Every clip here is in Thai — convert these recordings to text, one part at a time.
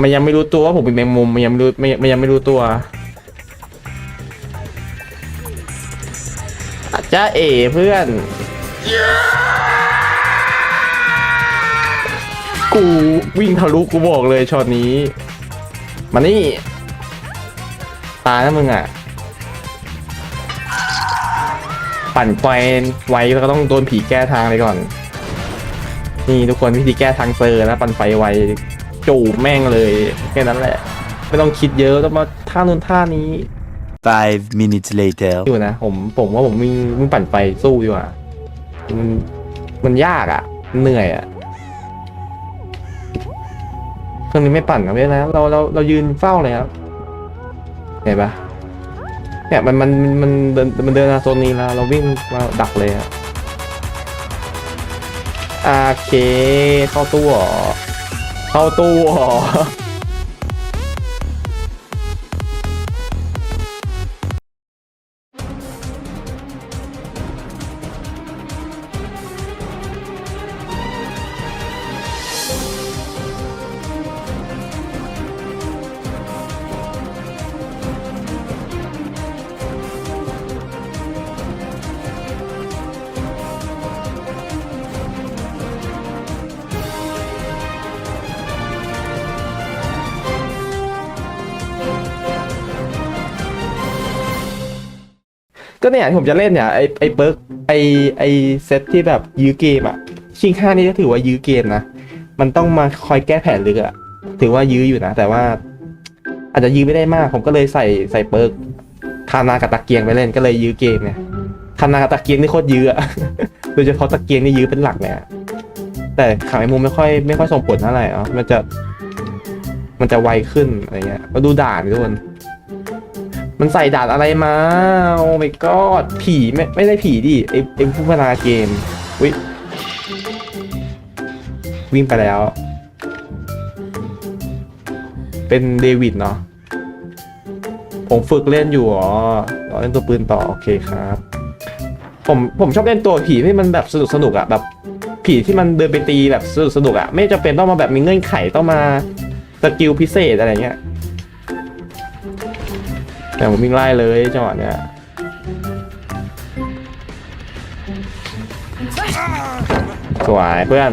มันยังไม่รู้ตัวว่าผมเป็นแมงมุมมันยังไม่รู้มันยังมันยังไม่รู้ตัวอาจจะเอเพื่อน กูวิ่งทะลุกูบอกเลยช็อตนี้ มานี่ ตายนะมึงอะ ปั่นไฟไว้แล้วก็ต้องโดนผีแก้ทางเลยก่อน นี่ทุกคนวิธีแก้ทางเซอร์นะ ปั่นไฟไว จูบแม่งเลยแค่นั้นแหละ ไม่ต้องคิดเยอะต้องมาท่านู้นท่านี้ Five minutes later. อยู่นะผมผมว่าผมวิ่งวิ่งปั่นไฟสู้ดีกว่ามันมันยากอะ่ะมันเหนื่อยอะ่ะเครื่องนี้ไม่ปั่นกันไม่เป็นไรครับเราเราเรายืนเฝ้าเลยครับเห็นปะเนี่ยมันมันมันมันเดินมันเดินมาโซนนี้แล้วเราวิ่งมาดักเลยอะโอเคเข้าตู้เหรอ เข้า ก็เนี่ยที่ผมจะเล่นเนี่ยไอไอเปิร์กไอไอเซตที่แบบยื้อเกมอะชิงค่านี่ก็ถือว่ายื้อเกมนะ มันต้องมาคอยแก้แผนลึกอะถือว่ายื้ออยู่นะ แต่ว่า อาจจะยื้อไม่ได้มาก ผมก็เลยใส่ใส่เปิร์กทานากับตะเกียงไปเล่นก็เลยยื้อเกมเนี่ยทานากับตะเกียงนี่โคตรยื้ออะโดยเฉพาะตะเกียงนี่ยื้อเป็นหลักเนี่ยแต่ขายมุมไม่ค่อยไม่ค่อยส่งผลเท่าไหร่เนาะมันจะ มันจะไวขึ้นอะไรเงี้ยมาดูด่านทุกคน มันใส่ดานอะไรมาโอ้ my god ผีไม่ไม่ได้ผีดิไอไอผู้พัฒนาเกมวิวิ่งไปแล้ว เป็นเดวิดเนาะผมฝึกเล่นอยู่อ๋อเราเล่นตัวปืนต่อ โอเคครับ ผมผมชอบเล่นตัวผีที่มันแบบสนุกสนุกอะแบบผีที่มันเดินไปตีแบบสนุกสนุกอะไม่จำเป็นต้องมาแบบมีเงื่อนไขต้องมาสกิลพิเศษอะไรเงี้ย แต่ผมวิ่งไล่เลยจังหวะเนี้ยสวยเพื่อน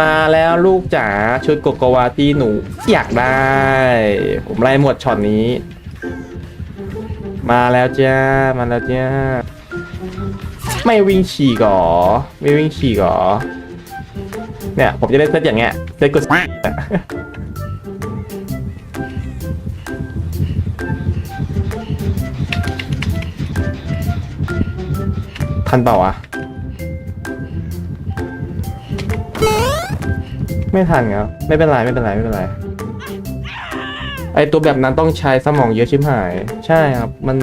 มาแล้วลูกจ๋าชุดโกโกวาที่หนูอยากได้ ผมไล่หมดช็อตนี้ มาแล้วจ้า มาแล้วจ้า ไม่วิ่งฉี่กหรอไม่วิ่งฉี่กหรอเนี่ย ผมจะเล่นเซตอย่างเงี้ยเซตกด ทันเปล่าวะไม่ทันครับไม่เป็นไรไม่เป็นไรไม่เป็นไรไอตัวแบบนั้นต้องใช้สมองเยอะชิบหาย ใช่ครับ มัน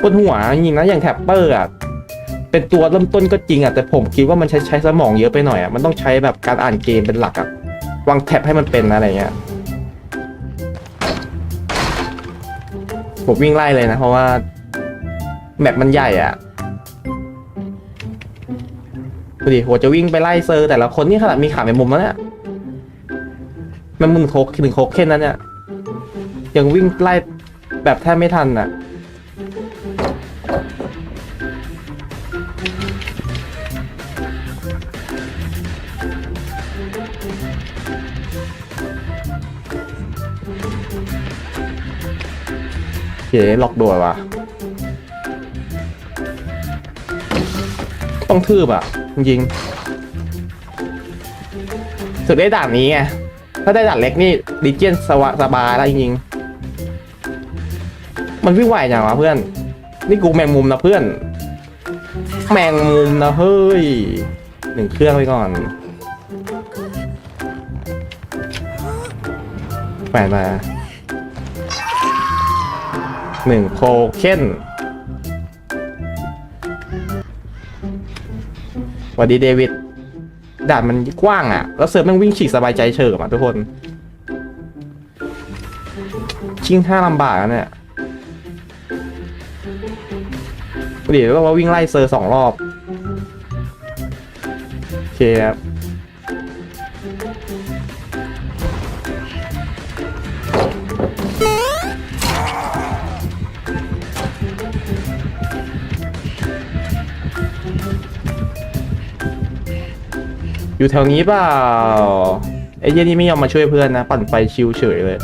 ปวดหัวจริงนะอย่างแท็ปเปอร์อะเป็นตัวเริ่มต้นก็จริงอะแต่ผมคิดว่ามันใช้ใช้สมองเยอะไปหน่อยอะมันต้องใช้แบบการอ่านเกมเป็นหลักอะวางแท็บให้มันเป็นอะไรเงี้ยผมวิ่งไล่เลยนะเพราะว่าแมปมันใหญ่อะ ดูดิโหจะวิ่งไปไล่เซอร์ แต่ละคนนี่ขนาดมีขาในมุมแล้วเนี่ยมันมึงโคกถึงโคกแค่นั้นเนี่ยยังวิ่งไล่แบบแทบไม่ทันอะเฮ้ล็อกดัวว่ะ ต้องทืบอะ จริงๆสุดได้ด่านนี้ไงถ้าได้ด่านเล็กนี่ดิเจนสวะสบายแล้วจริงๆมันวิ่งไหวอย่างวะเพื่อน นี่กูแมงมุมนะเพื่อน แมงมุมนะเฮ้ยหนึ่งเครื่องไปก่อนแปดมาหนึ่งโคเคน สวัสดีเดวิดด่านมันกว้างอะ แล้วเซิร์ฟแม่งวิ่งฉีกสบายใจเฉิบอะทุกคน ชิงท่าลำบากอะเนี่ยเดี๋ยวว่าวิ่งไล่เซอร์สองรอบ โอเคครับ อยู่แถวนี้เปล่าไอ้เหี้ยนี่ไม่ยอมมาช่วยเพื่อนนะ ปั่นไฟชิวเฉยเลย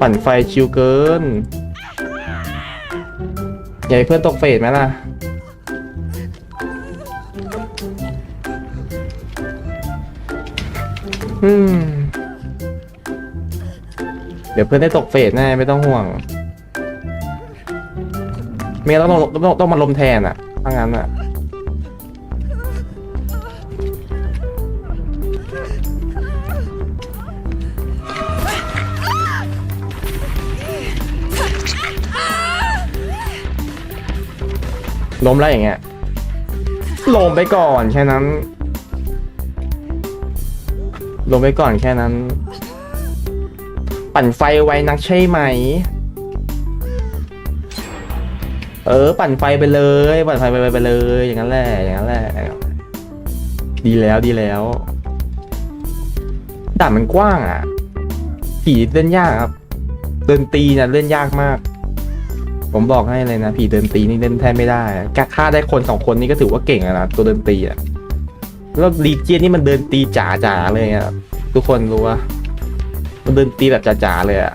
ปั่นไฟชิวเกินอย่าให้เพื่อนตกเฟสไหมล่ะอืมเดี๋ยวเพื่อนได้ตกเฟสแน่ไม่ต้องห่วงเมย์ต้องต้องต้องต้องมาลมแทนอะถ้างั้นอะ ล้มแล้วอย่างเงี้ยลงไปก่อนแค่นั้นลงไปก่อนแค่นั้น ปั่นไฟไว้นักใช่ไหม เออ ปั่นไฟไปเลย ปั่นไฟไปไปเลย อย่างนั้นแหละอย่างนั้นแหละดีแล้วดีแล้วด่านมันกว้างอะผีเล่นยากครับเดินตีเนี่ยเล่นยากมาก ผมบอกให้เลยนะ ผีเดินตีนี่เล่นแทบไม่ได้กะฆ่าได้คนสองคนนี่ก็ถือว่าเก่งแล้วนะตัวเดินตีอะแล้วลีเจียนนี่มันเดินตีจ๋าๆเลยอะทุกคนรู้ว่ามันเดินตีแบบจ๋าๆเลยอะ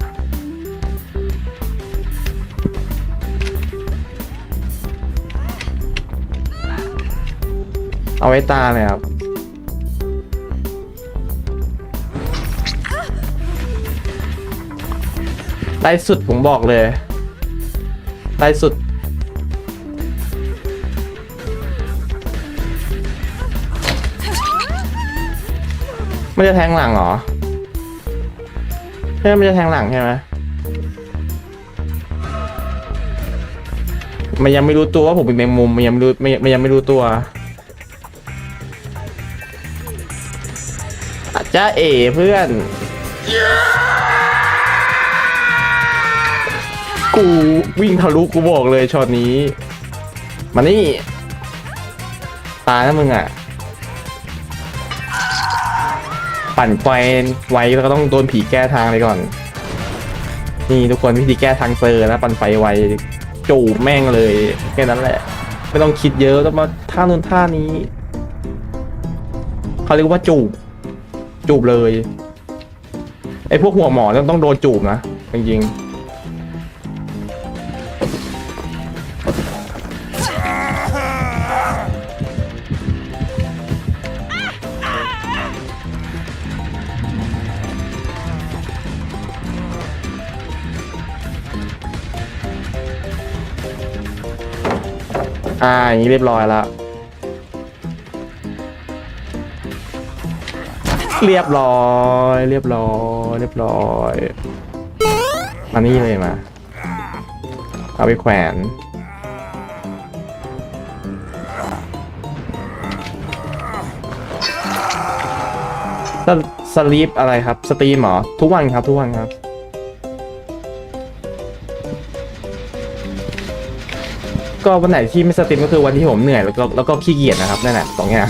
เอาไว้ตาเลยครับได้สุดผมบอกเลย ได้สุด มันจะแทงหลังเหรอใช่ไหมมันจะแทงหลังใช่ไหมมันยังไม่รู้ตัวว่าผมเป็นแมงมุมมันยังไม่รู้มันยังไม่รู้ตัวจ้าเอ๋เพื่อน กูวิ่งทะลุกูบอกเลยช็อตนี้ มานี่ ตายนะมึงอะ ปั่นไฟไว้แล้วก็ต้องโดนผีแก้ทางไปก่อน นี่ทุกคนวิธีแก้ทางเซอร์นะ ปั่นไฟไวจูบแม่งเลยแค่นั้นแหละ ไม่ต้องคิดเยอะต้องมาท่านู้นท่านี้เขาเรียกว่าจูบ จูบเลยไอ้พวกหัวหมอต้องต้องโดนจูบนะจริงๆ อ่าอย่างนี้เรียบร้อยแล้ว เรียบร้อย เรียบร้อย เรียบร้อยมานี่เลยมา เอาไปแขวนสลีปอะไรครับ สตรีมเหรอ ทุกวันครับ ทุกวันครับ ก็วันไหนที่ไม่สตรีมก็คือวันที่ผมเหนื่อยแล้วก็แล้วก็ขี้เกียจนะครับนั่นแหละสองอย่าง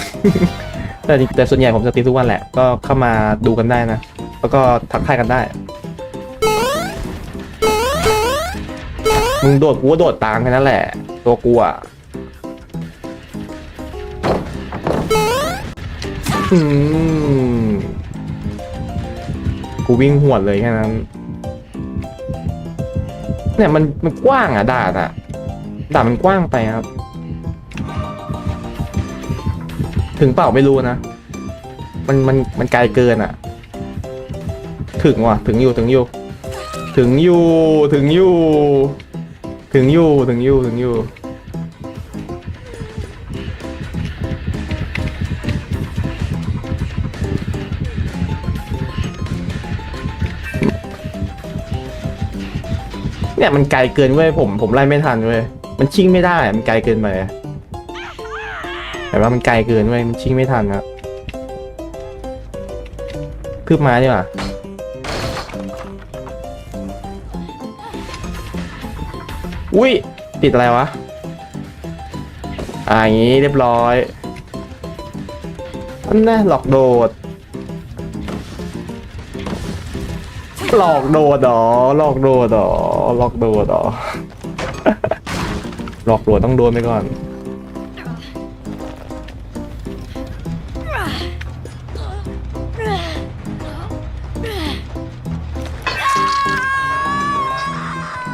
แต่แต่ส่วนใหญ่ผมสตรีมทุกวันแหละก็เข้ามาดูกันได้นะ แล้วก็ทักทายกันได้ มึงโดดกูก็โดดตามแค่นั้นแหละ ตัวกูอะอืมกูวิ่งหวดเลยแค่นั้น เนี่ยมันมันกว้างอะด่านอะ ด่ามันกว้างไปครับ ถึงเปล่าไม่รู้นะ มันมันมันไกลเกินอะ ถึงว่ะ ถึงอยู่ถึงอยู่ ถึงอยู่ถึงอยู่ ถึงอยู่ถึงอยู่ถึงอยู่เนี่ยมันไกลเกินเว้ยผมผมไล่ไม่ทันเว้ย มันชิ่งไม่ได้มันไกลเกินไปแต่ว่ามันไกลเกินเว้ยมันชิ่งไม่ทันครับคืบมาดีกว่าอุ้ยติดอะไรวะอ่าอย่างงี้เรียบร้อยอันน่ะหลอกโดด หลอกโดดหรอหลอกโดดหรอหลอกโดดหรอ หลอกลวงต้องโดนไปก่อน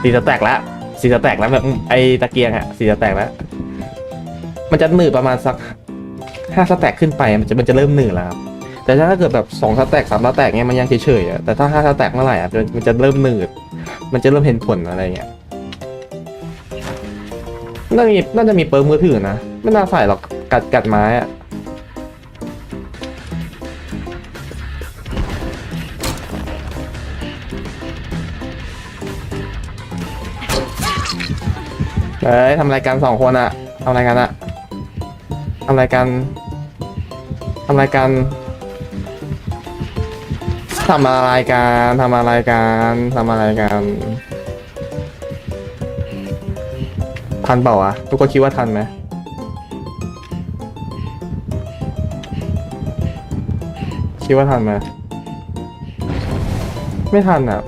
สีจะแตกแล้วสีจะแตกแล้วแบบไอตะเกียงอะสีจะแตกแล้ว มันจะหนืดประมาณสักห้าสแต็กขึ้นไปมันจะมันจะเริ่มหนืดแล้วครับแต่ถ้าเกิดแบบสองสแต็กสามสแต็กเนี้ยมันยังเฉยๆแต่ถ้าห้าสแต็กเมื่อไหร่อะมันจะเริ่มหนืด มันจะเริ่มเห็นผลอะไรเงี้ย น่าจะมีน่าจะมีเปิร์มือถือนะ ไม่น่าใส่หรอกกัดกัดไม้อะเอ้ยทำอะไรกันสองคนอะทำอะไรกันอะทำอะไรกันทำอะไรกันทำอะไรกันทำอะไรกันทำอะไรกัน ทันเปล่าวะทุกคนคิดว่าทันไหมคิดว่าทันไหมไม่ทันอะ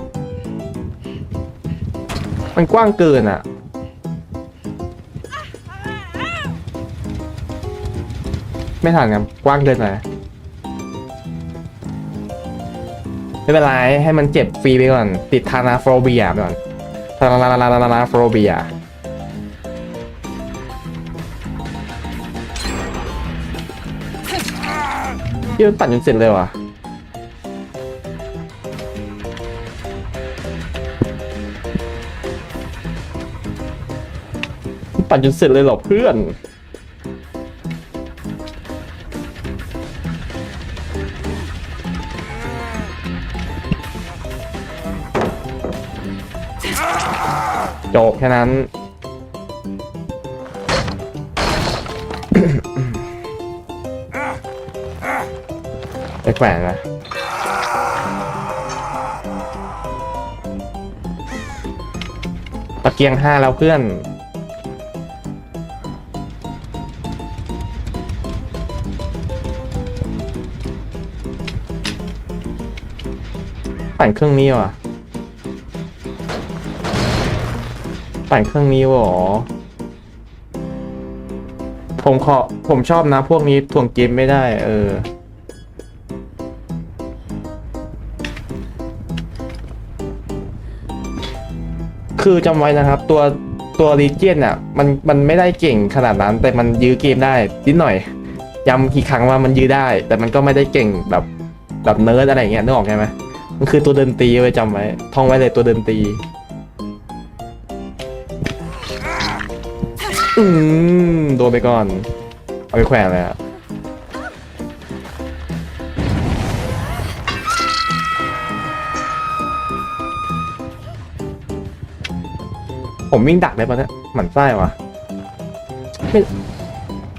มันกว้างเกินอะไม่ทันครับกว้างเกินไปไม่เป็นไรให้มันเจ็บฟรีไปก่อน ติดทานาโฟเบียไปก่อนทานานานานานาโฟเบีย ที่มันปั่นจนเสร็จเลยว่ะปั่นจนเสร็จเลยเหรอเพื่อนจบแค่นั้น ไปแขวนนะตะเกียงห้าแล้วเพื่อน ปั่นเครื่องนี้ว่ะ ปั่นเครื่องนี้วะหรอผมขอผมชอบนะพวกนี้ถ่วงเกมไม่ได้ เออ คือจำไว้นะครับ ตัวตัวรีเจียนอะมันมันไม่ได้เก่งขนาดนั้น แต่มันยื้อเกมได้นิดหน่อยย้ำกี่ครั้งว่ามันยื้อได้ แต่มันก็ไม่ได้เก่งแบบแบบเนิร์ดอะไรอย่างเงี้ยนึกออกใช่ไหมมันคือตัวเดินตีไว้จำไว้ท่องไว้เลยตัวเดินตีอืมโดนไปก่อน เอาไปแขวนเลยอะ ผมวิ่งดักได้ปะเนี่ยหมันไส้วะไม่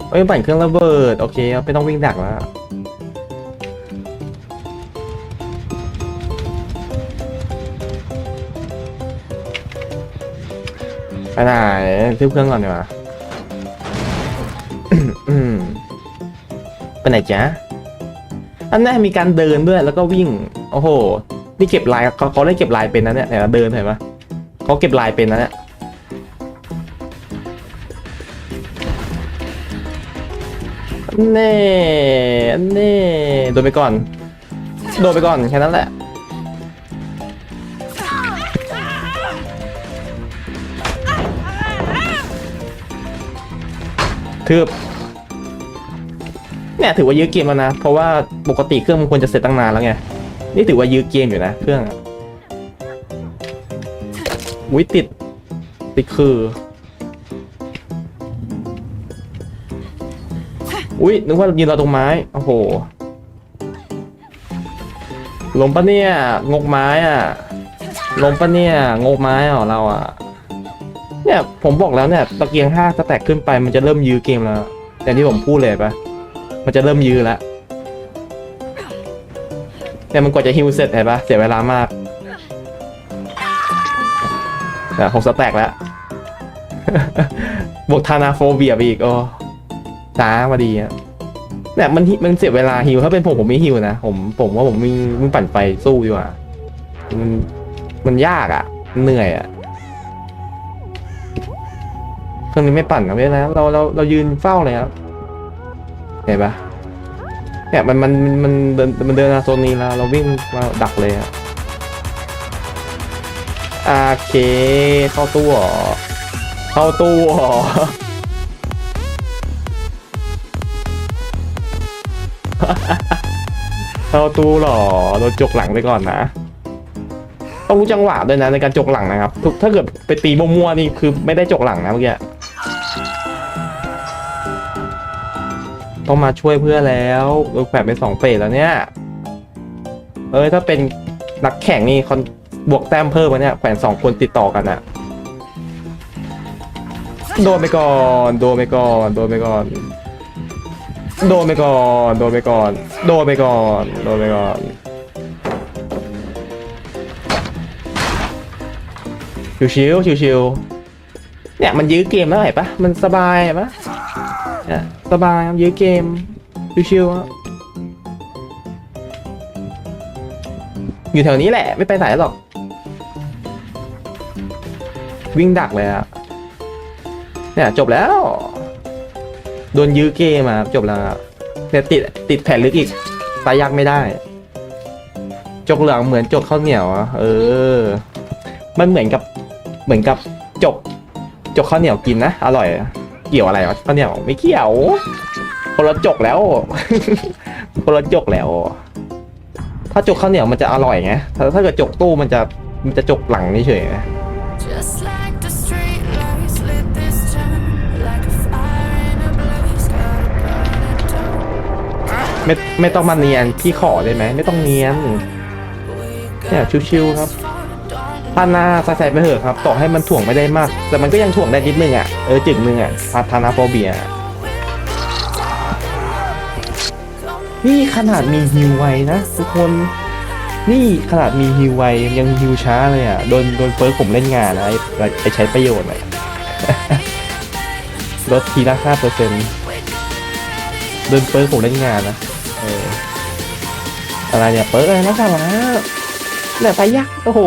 เอ้ยปั่นเครื่องระเบิด โอเคไม่ต้องวิ่งดักแล้ว ไปไหนซื้อเครื่องก่อนดีกว่าอืมไปไหนจ๊ะอันนี้มีการเดินด้วยแล้วก็วิ่ง โอ้โห นี่เก็บลายเขาเขาได้เก็บลายเป็นนะเนี่ยเนี่ยเดินเห็นปะเขาเก็บลายเป็นนะเนี่ย เน่อันเน่โดนไปก่อน โดนไปก่อนแค่นั้นแหละทืบเนี่ยถือว่ายื้อเกมแล้วนะ เพราะว่าปกติเครื่องมันควรจะเสร็จตั้งนานแล้วไง นี่ถือว่ายื้อเกมอยู่นะ เครื่องอะวิติด ติดคือ อุ้ยนึกว่ายืนเราตรงไม้ โอ้โหลมปะเนี่ยงกไม้อะลมปะเนี่ยงกไม้เหรอเราอะ เนี่ยผมบอกแล้วเนี่ยตะเกียงห้าสแต็กขึ้นไปมันจะเริ่มยื้อเกมแล้วแต่ที่ผมพูดเลยปะมันจะเริ่มยื้อแล้วเนี่มันกว่าจะฮิวเสร็จเห็นปะเสียเวลามากแต่หกสแต็กแล้วบวกทานาโฟเบียไปอีกโอ้ ช้ามาดีอะเนี่ยมันมันเสียเวลาฮิวถ้าเป็นผมผมไม่ฮิวนะผมผมว่าผมวิ่งวิ่งปั่นไฟสู้ดีกว่ามันมันยากอะเหนื่อยอะเครื่องนี้ไม่ปั่นนะไม่เป็นไรเราเราเรายืนเฝ้าเลยครับเห็นปะเนี่ยมันมันมันเดินมันเดินมาโซนนี้แล้วเราวิ่งมาดักเลยอะโอเคเข้าตู้เหรอเข้าตู้เหรอ เข้าตู้หรอโดนจกหลังไปก่อนนะ ต้องรู้จังหวะด้วยนะในการจกหลังนะครับถ้าเกิดไปตีมั่วๆนี่คือไม่ได้จกหลังนะเมื่อกี้ต้องมาช่วยเพื่อแล้วโดนแขวนไปสองเฟสแล้วเนี่ยเอ้ยถ้าเป็นนักแข่งนี่คอนบวกแต้มเพิ่มมาเนี่ยแขวนสองคนติดต่อกันอะโดนไปก่อน โดนไปก่อน โดนไปก่อน โดนไปก่อน โดนไปก่อน โดนไปก่อน โดนไปก่อน ชิวๆชิวๆเนี่ยมันยื้อเกมแล้วเห็นปะมันสบายเห็นปะเนี่ยสบายยื้อเกม ชิวๆอะอยู่แถวนี้แหละ ไม่ไปไหนหรอก วิ่งดักเลยอะเนี่ยจบแล้ว โดนยื้อเกมมาจบแล้วเนี่ยติดติดแผ่นลึกอีกตายยากไม่ได้ จกเหลืองเหมือนจกข้าวเหนียวอะเออ มันเหมือนกับเหมือนกับจก จกข้าวเหนียวกินนะอร่อยเกี่ยวอะไรวะข้าวเหนียวไม่เกี่ยวคนละจกแล้วคนละจกแล้ว ถ้าจกข้าวเหนียวมันจะอร่อยไงถ้าถ้าเกิดจกตู้มันจะมันจะจกหลังเฉยๆ ไม่ไม่ต้องมาเนียนพี่ขอได้ไหมไม่ต้องเนียนเนี่ยชิวๆครับพานาใส่ๆไปเถอะครับ ต่อให้มันถ่วงไม่ได้มาก แต่มันก็ยังถ่วงได้นิดนึงอะเออจึงนึงอะพาทานาโฟเบีย นี่ขนาดมีฮิวไวนะทุกคนนี่ขนาดมีฮิวไวยังฮิวช้าเลยอะโดนโดนเฟิร์สผมเล่นงานนะไอไอใช้ประโยชน์อะลดทีละห้าเปอร์เซ็นต์โดนเฟิร์สผมเล่นงานนะ อะไรเนี่ยเปิดอะไรนะสาระเนี่ยไปยักษ์โอ้โห